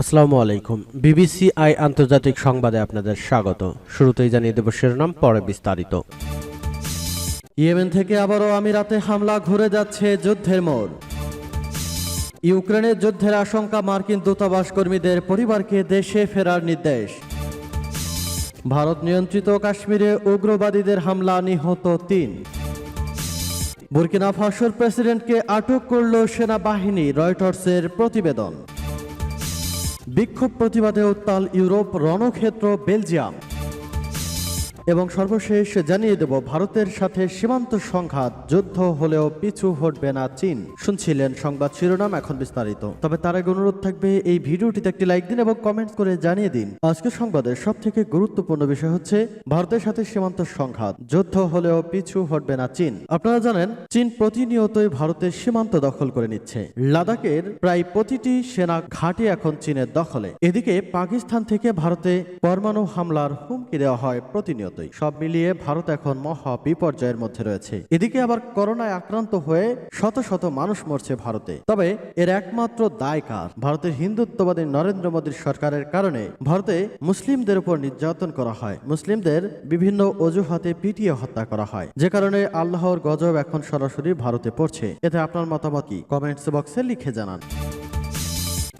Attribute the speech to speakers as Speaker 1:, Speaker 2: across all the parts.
Speaker 1: আসসালামু আলাইকুম। BBC I আন্তর্জাতিক সংবাদে আপনাদের স্বাগত। শুরুতেই জানিয়ে দেব শিরোনাম, পরে বিস্তারিত। ইয়েমেন থেকে আবারও আমিরাতে হামলা, ঘুরে যাচ্ছে যুদ্ধের মোড়। ইউক্রেনের যুদ্ধের আশঙ্কা, মার্কিন দূতাবাস কর্মীদের পরিবারকে দেশে ফেরার নির্দেশ। ভারত নিয়ন্ত্রিত কাশ্মীরে উগ্রবাদীদের হামলা, নিহত তিন। বুরকিনা ফাসোর প্রেসিডেন্টকে আটক করল সেনাবাহিনী, রয়টার্সের প্রতিবেদন। বিক্ষোভ প্রতিবাদে উত্তাল ইউরোপ রণক্ষেত্র বেলজিয়াম। এবং সর্বশেষ জানিয়ে দেব, ভারতের সাথে সীমান্ত সংঘাত, যুদ্ধ হলেও পিছু হটবে না চীন। শুনছিলেন সংবাদ শিরোনাম এখন বিস্তারিত। তবে তার আগে অনুরোধ থাকবে, এই ভিডিওটিতে একটি লাইক দিন এবং কমেন্টস করে জানিয়ে দিন। আজকের সংবাদের সব থেকে গুরুত্বপূর্ণ বিষয় হচ্ছে, ভারতের সাথে সীমান্ত সংঘাত, যুদ্ধ হলেও পিছু হটবে না চীন। আপনারা জানেন, চীন প্রতিনিয়তই ভারতের সীমান্ত দখল করে নিচ্ছে। লাদাখের প্রায় প্রতিটি সেনা ঘাঁটি এখন চীনের দখলে। এদিকে পাকিস্তান থেকে ভারতে পরমাণু হামলার হুমকি দেওয়া হয় প্রতিনিয়তই সব মিলিয়ে ভারত এখন মহা বিপর্যয়ের মধ্যে রয়েছে। এদিকে আবার করোনায় আক্রান্ত হয়ে শত শত মানুষ মরছে ভারতে। তবে এর একমাত্র দায় কার? ভারতের হিন্দুত্ববাদী নরেন্দ্র মোদীর সরকারের কারণে ভারতে মুসলিমদের উপর নির্যাতন করা হয়। মুসলিমদের বিভিন্ন অজুহাতে পিটিয়ে হত্যা করা হয়। যে কারণে আল্লাহর গজব এখন সরাসরি ভারতে পড়ছে। এতে আপনার মতামত কি? কমেন্টস বক্সে লিখে জানান।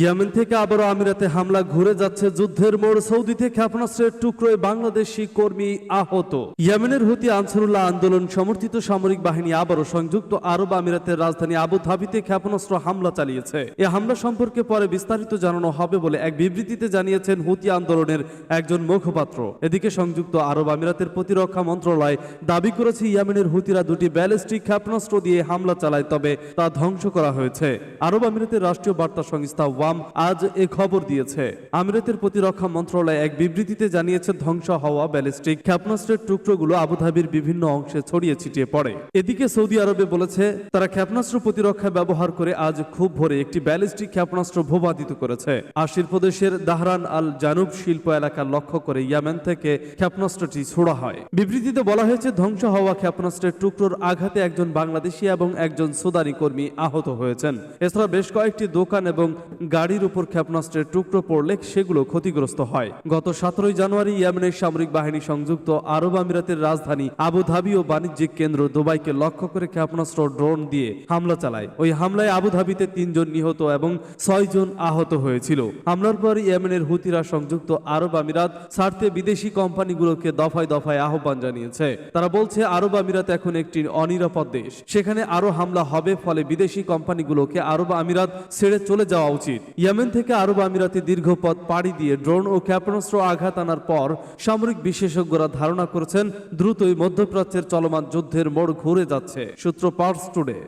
Speaker 2: ইয়েমেন থেকে আবারও আমিরাতে হামলা ঘুরে যাচ্ছে যুদ্ধের মোড় সৌদিতে ক্ষেপণাস্ত্রের টুকরোয় বাংলাদেশি কর্মী আহত। ইয়েমেনের হুতি আনসারুল্লাহ আন্দোলন সমর্থিত সামরিক বাহিনী আবারও সংযুক্ত আরব আমিরাতের রাজধানী আবু ধাবিতে ক্ষেপণাস্ত্র হামলা চালিয়েছে। এ হামলা সম্পর্কে পরে বিস্তারিত জানানো হবে বলে এক বিবৃতিতে জানিয়েছেন হুতি আন্দোলনের একজন মুখপাত্র। এদিকে সংযুক্ত আরব আমিরাতের প্রতিরক্ষা মন্ত্রণালয় দাবি করেছে, ইয়ামেনের হুতিরা দুটি ব্যালিস্টিক ক্ষেপণাস্ত্র দিয়ে হামলা চালায়, তবে তা ধ্বংস করা হয়েছে। আরব আমিরাতের রাষ্ট্রীয় বার্তা সংস্থা ওয়াম আজ এ খবর দিয়েছে। আমিরাতের প্রতিরক্ষা মন্ত্রণালয় এক বিবৃতিতে জানিয়েছে, ধ্বংস হওয়া ব্যালিস্টিক ক্ষেপণাস্ত্রের টুকরোগুলো আবুধাবির বিভিন্ন অংশে ছড়িয়ে ছিটিয়ে পড়ে। এদিকে সৌদি আরবে বলেছে, তারা ক্ষেপণাস্ত্র প্রতিরক্ষা ব্যবহার করে আজ খুব ভোরে একটি ব্যালিস্টিক ক্ষেপণাস্ত্র ভূপাতিত করেছে। আশির প্রদেশের দাহরান আল জানুব শিল্প এলাকা লক্ষ্য করে ইয়ামেন থেকে ক্ষেপণাস্ত্রটি ছোড়া হয়। বিবৃতিতে বলা হয়েছে, ধ্বংস হওয়া ক্ষেপণাস্ত্রের টুকরোর আঘাতে একজন বাংলাদেশি এবং একজন সুদানি কর্মী আহত হয়েছেন। এছাড়া বেশ কয়েকটি দোকান এবং গাড়ির উপর ক্ষেপণাস্ত্রের টুকরো পড়লে সেগুলো ক্ষতিগ্রস্ত হয়। গত সতেরোই জানুয়ারি ইয়েমেনের সামরিক বাহিনী সংযুক্ত আরব আমিরাতের রাজধানী আবুধাবি ও বাণিজ্যিক কেন্দ্র দুবাইকে লক্ষ্য করে ক্ষেপণাস্ত্র ড্রোন দিয়ে হামলা চালায়। ওই হামলায় আবুধাবিতে তিনজন নিহত এবং ছয়জন আহত হয়েছিল। হামলার পর ইয়েমেনের হুতিরা সংযুক্ত আরব আমিরাত ছাড়তে বিদেশি কোম্পানিগুলোকে দফায় দফায় আহ্বান জানিয়েছে। তারা বলছে, আরব আমিরাত এখন একটি অনিরাপদ দেশ। সেখানে আরও হামলা হবে, ফলে বিদেশি কোম্পানিগুলোকে আরব আমিরাত ছেড়ে চলে যাওয়া উচিত। ইয়েমেন থেকে আরব আমিরাতে দীর্ঘ পথ পাড়ি দিয়ে ড্রোন ও ক্ষেপণাস্ত্র আঘাত আনার পর সামরিক বিশেষজ্ঞরা ধারণা করেছেন দ্রুতই মধ্যপ্রাচ্যের চলমান যুদ্ধের মোড় ঘুরে যাচ্ছে। সূত্র পার্স টুডে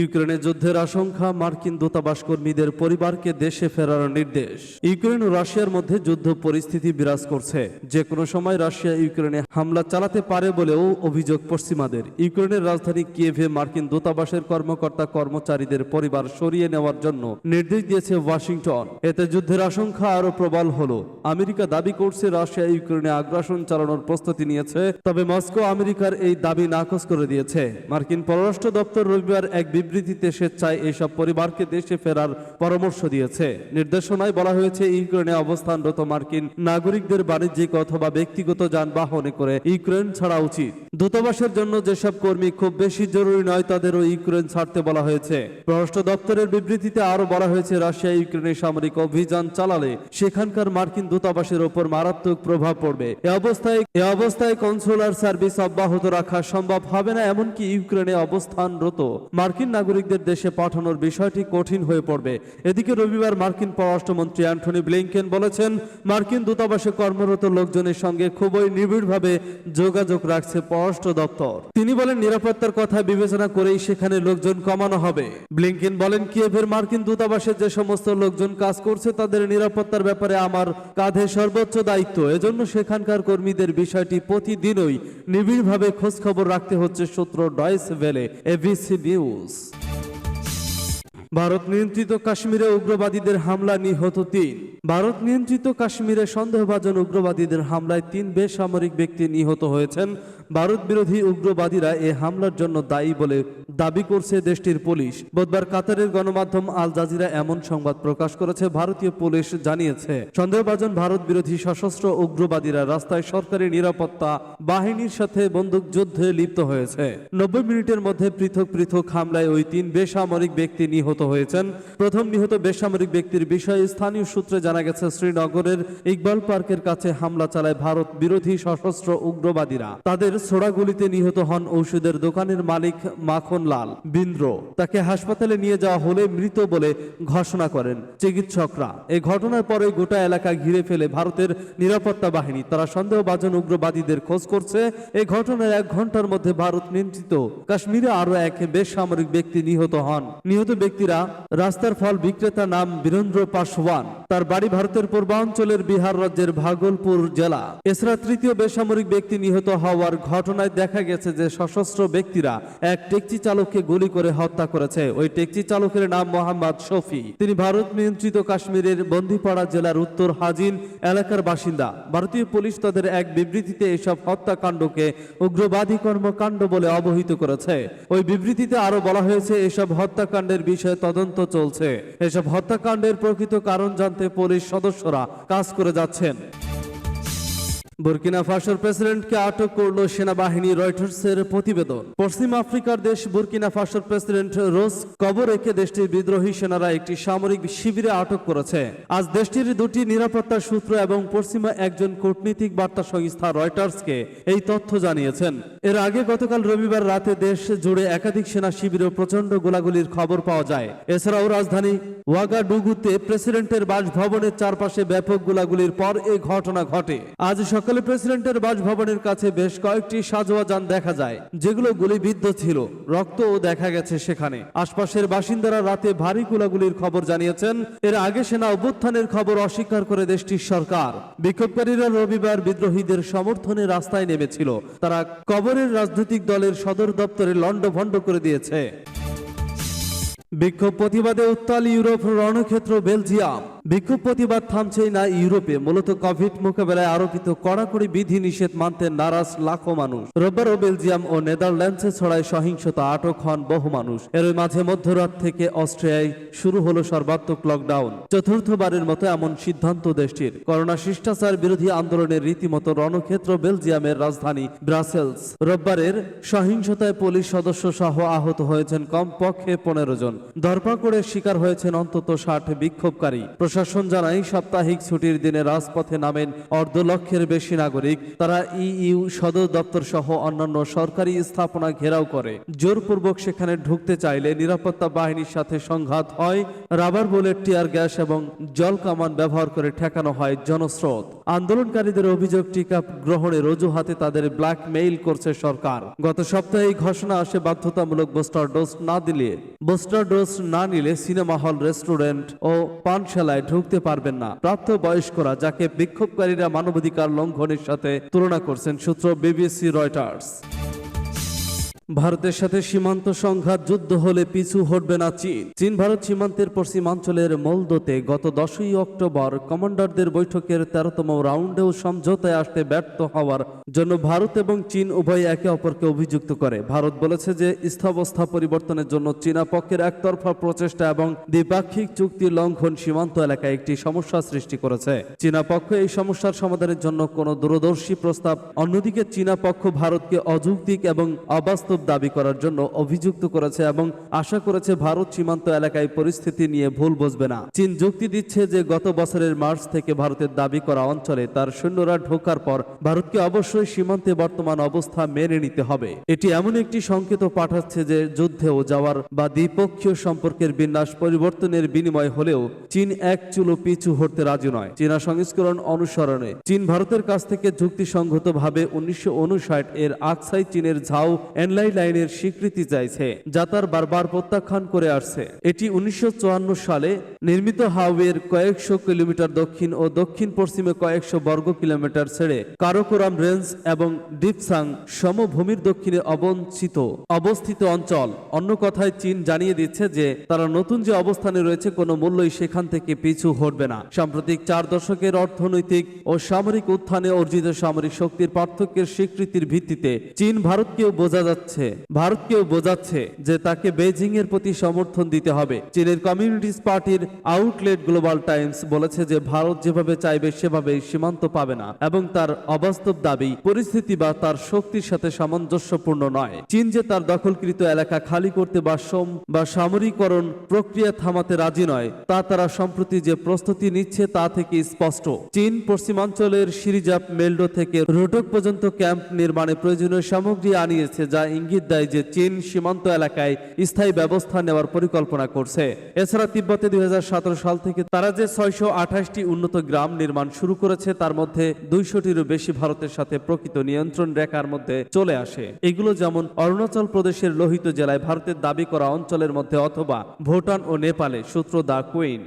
Speaker 2: ইউক্রেনের যুদ্ধের আশঙ্কা, মার্কিন দূতাবাস কর্মীদের পরিবারকে দেশে ফেরার নির্দেশ। ইউক্রেন ও রাশিয়ার মধ্যে যুদ্ধ পরিস্থিতি বিরাজ করছে। যে কোনো সময় রাশিয়া ইউক্রেনে হামলা চালাতে পারে বলেও অভিযোগ পশ্চিমাদের। ইউক্রেনের রাজধানী কিয়েভে মার্কিন দূতাবাসের কর্মকর্তা কর্মচারীদের পরিবার সরিয়ে নেওয়ার জন্য নির্দেশ দিয়েছে ওয়াশিংটন। এতে যুদ্ধের আশঙ্কা আরও প্রবল হল। আমেরিকা দাবি করছে, রাশিয়া ইউক্রেনে আগ্রাসন চালানোর প্রস্তুতি নিয়েছে, তবে মস্কো আমেরিকার এই দাবি নাকচ করে দিয়েছে। মার্কিন পররাষ্ট্র দপ্তর রবিবার এক বিবৃতিতে স্বেচ্ছায় এইসব পরিবারকে দেশে ফেরার পরামর্শ দিয়েছে। নির্দেশনায় বলা হয়েছে, ইউক্রেনে অবস্থানরত মার্কিন নাগরিকদের বাণিজ্যিক অথবা ব্যক্তিগত যানবাহনে করে ইউক্রেন ছাড়া উচিত। দূতাবাসের জন্য যেসব কর্মী খুব বেশি জরুরি নয়, তাদেরও ইউক্রেন ছাড়তে বলা হয়েছে। পররাষ্ট্র দপ্তরের বিবৃতিতে আরও বলা হয়েছে, রাশিয়া ইউক্রেনে সামরিক অভিযান চালালে সেখানকার মার্কিন দূতাবাসের ওপর মারাত্মক প্রভাব পড়বে। এ অবস্থায় এ অবস্থায় কনসুলার সার্ভিস অব্যাহত রাখা সম্ভব হবে না, এমনকি ইউক্রেনে অবস্থানরত মার্কিন নাগরিকদের দেশে পাঠানোর বিষয়টি কঠিন হয়ে পড়বে। এদিকে রবিবার মার্কিন পররাষ্ট্রমন্ত্রী অ্যান্টনি ব্লিংকেন বলেছেন, মার্কিন দূতাবাসে কর্মরত লোকজনের সঙ্গে খুবই নিবিড়ভাবে যোগাযোগ রাখছে পররাষ্ট্র দপ্তর। তিনি বলেন, নিরাপত্তার কথা বিবেচনা করেই সেখানে লোকজন কমানো হবে। ব্লিংকেন বলেন, কিয়েভের মার্কিন দূতাবাসে যে সমস্ত লোকজন কাজ করছে তাদের নিরাপত্তার ব্যাপারে আমার কাঁধে সর্বোচ্চ দায়িত্ব। এজন্য সেখানকার কর্মীদের বিষয়টি প্রতিদিনই নিবিড়ভাবে খোঁজখবর রাখতে হচ্ছে, সূত্র Deutsche Welle ABC news. Bharat নিয়ন্ত্রিত কাশ্মীরে উগ্রবাদীদের হামলা নিহত তিন। ভারত নিয়ন্ত্রিত কাশ্মীরে সন্দেহভাজন উগ্রবাদীদের হামলায় তিন বেসামরিক ব্যক্তি নিহত হয়েছেন। ভারত বিরোধী উগ্রবাদীরা এ হামলার জন্য দায়ী বলে দাবি করছে দেশটির পুলিশ। বুধবার কাতারের গণমাধ্যম আল জাজিরা এমন সংবাদ প্রকাশ করেছে, ভারতীয় পুলিশ জানিয়েছে। সন্দেহভাজন ভারত বিরোধী সশস্ত্র উগ্রবাদীরা রাস্তায় সরকারি নিরাপত্তা বাহিনীর সাথে বন্দুক যুদ্ধে লিপ্ত হয়েছে। নব্বই মিনিটের মধ্যে পৃথক পৃথক হামলায় ওই তিন বেসামরিক ব্যক্তি নিহত হয়েছেন। প্রথম নিহত বেসামরিক ব্যক্তির বিষয়ে স্থানীয় সূত্রে জানা গেছে, শ্রীনগরের ইকবাল পার্কের কাছে হামলা চালায় ভারত বিরোধী সশস্ত্র উগ্রবাদীরা। তাদের ছোড়াগুলিতে নিহত হন ঔষধের দোকানের মালিক মাখন লাল বিন্দ্র। তাকে হাসপাতালে নিয়ে যাওয়া হলে মৃত বলে ঘোষণা করেন চিকিৎসকরা। এই ঘটনার পরে গোটা এলাকা ঘিরে ফেলে ভারতের নিরাপত্তা বাহিনী। তারা সন্দেহভাজন উগ্রবাদীদের খোঁজ করছে। এই ঘটনার এক ঘণ্টার মধ্যে ভারত নিয়ন্ত্রিত। কাশ্মীরে আরও এক বেসামরিক ব্যক্তি নিহত হন। নিহত ব্যক্তিরা রাস্তার ফল বিক্রেতা নাম বীরেন্দ্র পাসওয়ান। তার বাড়ি ভারতের পূর্বাঞ্চলের বিহার রাজ্যের ভাগলপুর জেলা। এছাড়া তৃতীয় বেসামরিক ব্যক্তি নিহত হওয়ার ঘটনায় দেখা গেছে যে সশস্ত্র ব্যক্তিরা এক ট্যাক্সি চালককে গুলি করে হত্যা করেছে। ওই ট্যাক্সি চালকের নাম মোহাম্মদ শফি। তিনি ভারত নিয়ন্ত্রিত কাশ্মীরের বন্দিপাড়া জেলার উত্তর হাজিন এলাকার বাসিন্দা। ভারতীয় পুলিশ তাদের এক বিবৃতিতে এসব হত্যাকাণ্ডকে উগ্রবাদী কর্মকাণ্ড বলে অবহিত করেছে। ওই বিবৃতিতে আরও বলা হয়েছে, এসব হত্যাকাণ্ডের বিষয়ে তদন্ত চলছে। এসব হত্যাকাণ্ডের প্রকৃত কারণ জানতে পুলিশ সদস্যরা কাজ করে যাচ্ছেন। বুরকিনা ফাসোর প্রেসিডেন্টকে আটক করল সেনাবাহিনী রয়টার্সের প্রতিবেদন। পশ্চিম আফ্রিকার দেশ বুরকিনা ফাসোর প্রেসিডেন্ট রোজ কবর রেখে দেশটির বিদ্রোহী সেনারা একটি সামরিক শিবিরে আটক করেছে। আজ দেশটির দুটি নিরাপত্তা সূত্র এবং পশ্চিমা একজন কূটনীতিক বার্তা সংস্থা রয়টার্সকে এই তথ্য জানিয়েছেন। এর আগে গতকাল রবিবার রাতে দেশ জুড়ে একাধিক সেনা শিবিরে প্রচণ্ড গোলাগুলির খবর পাওয়া যায়। এছাড়াও রাজধানী ওয়াগাডুগুতে প্রেসিডেন্টের বাসভবনের চারপাশে ব্যাপক গোলাগুলির পর এই ঘটনা ঘটে। আজ সকালে প্রেসিডেন্টের বাসভবনের কাছে বেশ কয়েকটি সাজোয়া যান দেখা যায়, যেগুলো গুলিবিদ্ধ ছিল। রক্তও দেখা গেছে সেখানে। আশপাশের বাসিন্দারা রাতে ভারী গোলাগুলির খবর জানিয়েছেন, এর আগে সেনা অভ্যুত্থানের খবর অস্বীকার করে দেশটির সরকার। বিক্ষোভকারীরা রবিবার বিদ্রোহীদের সমর্থনে রাস্তায় নেমেছিল। তারা কবরের রাজনৈতিক দলের সদর দপ্তরে লণ্ডভণ্ড করে দিয়েছে। বিক্ষোভ প্রতিবাদে উত্তাল ইউরোপ রণক্ষেত্র বেলজিয়াম। বিক্ষোভ প্রতিবাদ থামছেই না ইউরোপে। মূলত কোভিড মোকাবেলায় আরোপিত কড়াকড়ি বিধি নিষেধ মানতে নারাজ লাখো মানুষ। রোববারও বেলজিয়াম ও নেদারল্যান্ডসে ছড়ায় সহিংসতা, আটক হন বহু মানুষ। এর মাঝে মধ্যরাত থেকে অস্ট্রিয়ায় শুরু হলো সর্বাত্মক লকডাউন চতুর্থবারের মতো এমন সিদ্ধান্ত দেশটির। করোনা শিষ্টাচার বিরোধী আন্দোলনের রীতিমতো রণক্ষেত্র বেলজিয়ামের রাজধানী ব্রাসেলস। রোববারের সহিংসতায় পুলিশ সদস্য সহ আহত হয়েছেন কমপক্ষে পনেরো জন। ধরপাকড়ের শিকার হয়েছেন অন্তত ষাট বিক্ষোভকারী। প্রশাসন জানায়, সাপ্তাহিক ছুটির দিনে রাজপথে নামেন অর্ধ লক্ষের বেশি নাগরিক। তারা ইইউ সদর দপ্তর সহ অন্যান্য সরকারি স্থাপনা ঘেরাও করে। জোরপূর্বক সেখানে ঢুকতে চাইলে নিরাপত্তা বাহিনীর সাথে সংঘাত হয়, রাবার বুলেট, টিয়ার গ্যাস এবং জল কামান ব্যবহার করে ঠেকানো হয় জনস্রোত। আন্দোলনকারীদের অভিযোগ, টিকা গ্রহণের অজুহাতে তাদের ব্ল্যাকমেইল করছে সরকার। গত সপ্তাহে এই ঘোষণা আসে বাধ্যতামূলক বুস্টার ডোজ না দিলে। বুস্টার ডোজ না নিলে সিনেমা হল, রেস্টুরেন্ট ও পানশালায় ঢুকতে পারবেন না। প্রাপ্ত বয়স্করা যাকে বিক্ষোভকারীরা মানবাধিকার লঙ্ঘনের সাথে তুলনা করছেন সূত্র বিবিসি রয়টার্স। ভারতের সাথে সীমান্ত সংঘাত যুদ্ধ হলে পিছু হটবে না চীন। চীন ভারত সীমান্তের পশ্চিমাঞ্চলের মলদোতে গত দশই অক্টোবর কমান্ডারদের বৈঠকের তেরোতম রাউন্ডেও সমঝোতায় আসতে ব্যর্থ হওয়ার জন্য ভারত এবং চীন উভয় একে অপরকে অভিযুক্ত করে। ভারত বলেছে যে স্থবাবস্থা পরিবর্তনের জন্য চীনা পক্ষের একতরফা প্রচেষ্টা এবং দ্বিপাক্ষিক চুক্তি লঙ্ঘন সীমান্ত এলাকায় একটি সমস্যা সৃষ্টি করেছে। চীনা পক্ষ এই সমস্যার সমাধানের জন্য কোনো দূরদর্শী প্রস্তাব। অন্যদিকে চীনা পক্ষ ভারতকে অযৌক্তিক এবং অবাস্তব দাবি করার জন্য অভিযুক্ত করেছে এবং আশা করেছে ভারত সীমান্ত এলাকায় পরিস্থিতি নিয়ে ভুল বুঝবে না। চীন যুক্তি দিচ্ছে যে গত বছরের মার্চ থেকে ভারতের দাবি করা অঞ্চলে তার সৈন্যরা ঢোকার পর ভারতকে অবশ্যই সীমান্তে বর্তমান অবস্থা মেনে নিতে হবে। এটি এমন একটি সংকেত পাঠাচ্ছে যে যুদ্ধেও যাওয়ার বা দ্বিপক্ষীয় সম্পর্কের বিন্যাস পরিবর্তনের বিনিময় হলেও চীন এক চুলো পিছু হতে রাজি নয়। চীনা সংস্করণ অনুসরণে চীন ভারতের কাছ থেকে যুক্তিসঙ্গতভাবে উনিশশো উনষাট এর আকসাই চীনের ঝাও এনলাই ম্যান্ডাই লাইনের স্বীকৃতি চাইছে, যা তার বারবার প্রত্যাখ্যান করে আসছে। এটি উনিশশো চুয়ান্ন সালে নির্মিত হাওয়ের কয়েকশো কিলোমিটার দক্ষিণ ও দক্ষিণ পশ্চিমে কয়েকশো বর্গ কিলোমিটার ছেড়ে কারোকোরাম রেঞ্জ এবং ডিপসাং সমভূমির দক্ষিণে অবঞ্চিত অবস্থিত অঞ্চল। অন্য কথায়, চীন জানিয়ে দিচ্ছে যে, তারা নতুন যে অবস্থানে রয়েছে, কোনো মূল্যই সেখান থেকে পিছু হটবে না। সাম্প্রতিক চার দশকের অর্থনৈতিক ও সামরিক উত্থানে অর্জিত সামরিক শক্তির পার্থক্যের স্বীকৃতির ভিত্তিতে চীন, ভারতকেও বোঝা যাচ্ছে ভারতকেও বোঝাচ্ছে যে তাকে বেজিং এর প্রতি সমর্থন দিতে হবে। চীনের কমিউনিস্ট পার্টির আউটলেট গ্লোবাল টাইমস বলেছে যে ভারত যেভাবে চাইবে সেভাবে সীমান্ত পাবে না এবং তার অবাস্তব দাবি, পরিস্থিতি বা তার শক্তির সাথে সামঞ্জস্যপূর্ণ নয়। চীন যে তার দখলকৃত এলাকা খালি করতে বা সোম, বা সামরিকরণ প্রক্রিয়া থামাতে রাজি নয়, তা তারা সম্প্রতি যে প্রস্তুতি নিচ্ছে তা থেকে স্পষ্ট। চীন পশ্চিমাঞ্চলের সিরিজাপ মেলডো থেকে রোটক পর্যন্ত ক্যাম্প নির্মাণে প্রয়োজনীয় সামগ্রী আনিয়েছে যা ইঙ্গিত দেয় যে চীন সীমান্ত এলাকায় স্থায়ী ব্যবস্থা নেওয়ার পরিকল্পনা করছে। এছাড়া তিব্বতে দুই সাল থেকে তারা যে ছয়শো আঠাশটি উন্নত গ্রাম নির্মাণ শুরু করেছে, তার মধ্যে দুইশোটিরও বেশি ভারতের সাথে প্রকৃত নিয়ন্ত্রণ রেখার মধ্যে চলে আসে। এগুলো যেমন অরুণাচল প্রদেশের লোহিত জেলায় ভারতের দাবি করা অঞ্চলের মধ্যে অথবা ভুটান ও নেপালে সূত্র দা কুইন্ট।